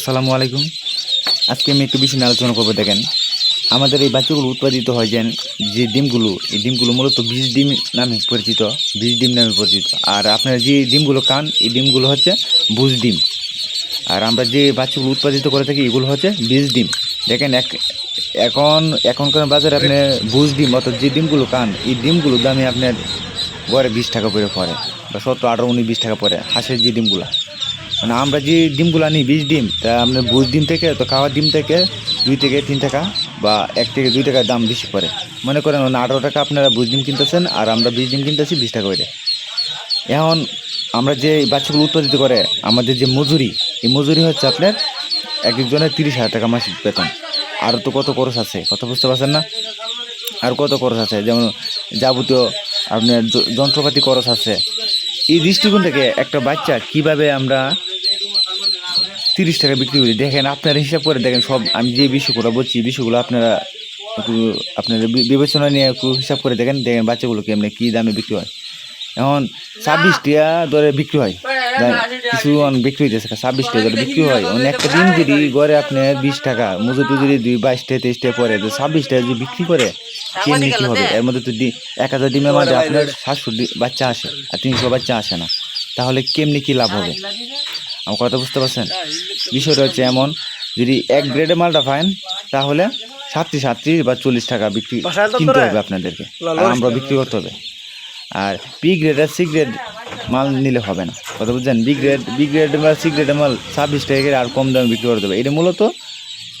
আসসালামু আলাইকুম। আজকে আমি একটু বিষয় নিয়ে আলোচনা করব, দেখেন। আমাদের এই বাচ্চাগুলো উৎপাদিত হয়, যেন যে ডিমগুলো, এই ডিমগুলো মূলত বীজ ডিম নামে পরিচিত, বীজ ডিম নামে পরিচিত। আর আপনারা যে ডিমগুলো কান এই ডিমগুলো হচ্ছে বুজ ডিম। আর আমরা যে বাচ্চাগুলো উৎপাদিত করে থাকি, এগুলো হচ্ছে বীজ ডিম। দেখেন, এক এখন এখনকার বাজারে আপনি বুজ ডিম, অর্থাৎ যে ডিমগুলো কান এই ডিমগুলোর দামে আপনার গড়ে বিশ টাকা করে পড়ে, বা সত্তর, আঠারো, উনিশ, বিশ টাকা পড়ে হাঁসের যে ডিমগুলো। মানে আমরা যে ডিমগুলো আনি বীজ ডিম, তা আপনার ভুজ ডিম থেকে, তো খাওয়ার ডিম থেকে দুই থেকে তিন টাকা বা এক থেকে দুই টাকার দাম বেশি পড়ে। মনে করেন আঠারো টাকা আপনারা ভুজ ডিম কিনতেছেন, আর আমরা বীজ ডিম কিনতেছি বিশ টাকা করে। এখন আমরা যে বাচ্চাগুলো উৎপাদিত করে, আমাদের যে মজুরি, এই মজুরি হচ্ছে আপনার এক একজনের তিরিশ হাজার টাকা মাসিক বেতন। আরও তো কত খরচ আছে, কথা বুঝতে পারছেন না? আর কত খরচ আছে, যেমন যাবতীয় আপনার যন্ত্রপাতি খরচ আছে। এই দৃষ্টিকোণ থেকে একটা বাচ্চা কীভাবে আমরা তিরিশ টাকা বিক্রি করি। দেখেন আপনারা হিসাব করে দেখেন সব আমি যে বিষয়গুলো বলছি বিষয়গুলো আপনারা একটু আপনারা বিবেচনা নিয়ে একটু হিসাব করে দেখেন দেখেন বাচ্চাগুলো কেমনি কী দামে বিক্রি হয়। এখন ছাব্বিশ টাকা দরে বিক্রি হয়। কিছু বিক্রি হইতেছে ছাব্বিশ টাকা দরে বিক্রি হয়। একটা ডিম যদি গড়ে আপনি বিশ টাকা মজুর টুজুরি দুই বাইশ টাকা তেইশ টাকা পরে ছাব্বিশ টাকা যদি বিক্রি করে কেমনি কী হবে? এর মধ্যে তো এক হাজার ডিমের মধ্যে আপনার সাতশো ডি- বাচ্চা আসে আর তিনশো বাচ্চা আসে না। তাহলে কেমনি কী লাভ হবে? আমার কথা বুঝতে পারছেন? বিষয়টা হচ্ছে এমন যদি এক গ্রেডে মালটা পান তাহলে সাতত্রিশ সাতত্রিশ বা চল্লিশ টাকা বিক্রি কিনতে হবে আপনাদেরকে। আর আমরা বিক্রি করতে হবে। আর বি গ্রেড আর সি গ্রেড মাল নিলে হবে না। কথা বুঝছেন? বি গ্রেড বি গ্রেড বা সি গ্রেডের মাল ছাব্বিশ টাকা করে আর কম দামে বিক্রি করতে হবে এটা মূলত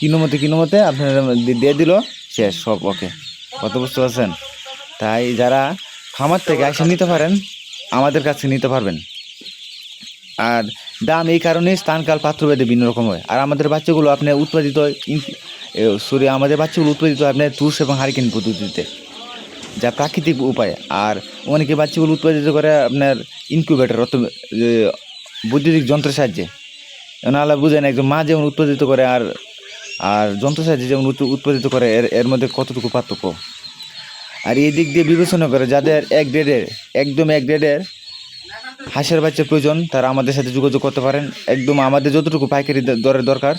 কিনোমতে কিনোমতে আপনারা দিয়ে দিল শেষ সব ওকে। কত বুঝতে পারছেন? তাই যারা খামার থেকে এসে নিতে পারেন আমাদের কাছে নিতে পারবেন। আর দাম এই কারণে স্থানকাল পাত্রভেদে ভিন্ন রকম হয়। আর আমাদের বাচ্চাগুলো আপনার উৎপাদিত সরি, আমাদের বাচ্চাগুলো উৎপাদিত আপনার তুষ এবং হারিকেন পদ্ধতিতে, যা প্রাকৃতিক উপায়। আর অনেকে বাচ্চাগুলো উৎপাদিত করে আপনার ইনকিউবেটর অত বৈদ্যুতিক যন্ত্রের সাহায্যে। নাহলে বুঝেন একজন মা যেমন উৎপাদিত করে আর আর যন্ত্র সাহায্যে যেমন উৎ- উৎপাদিত করে, এর এর মধ্যে কতটুকু পার্থক্য? আর এই দিক দিয়ে বিবেচনা করে যাদের এক গ্রেডের, একদম এক গ্রেডের হাঁসের বাচ্চা প্রয়োজন, তারা আমাদের সাথে যোগাযোগ করতে পারেন। একদম আমাদের যতটুকু পাইকারি দরের দরকার।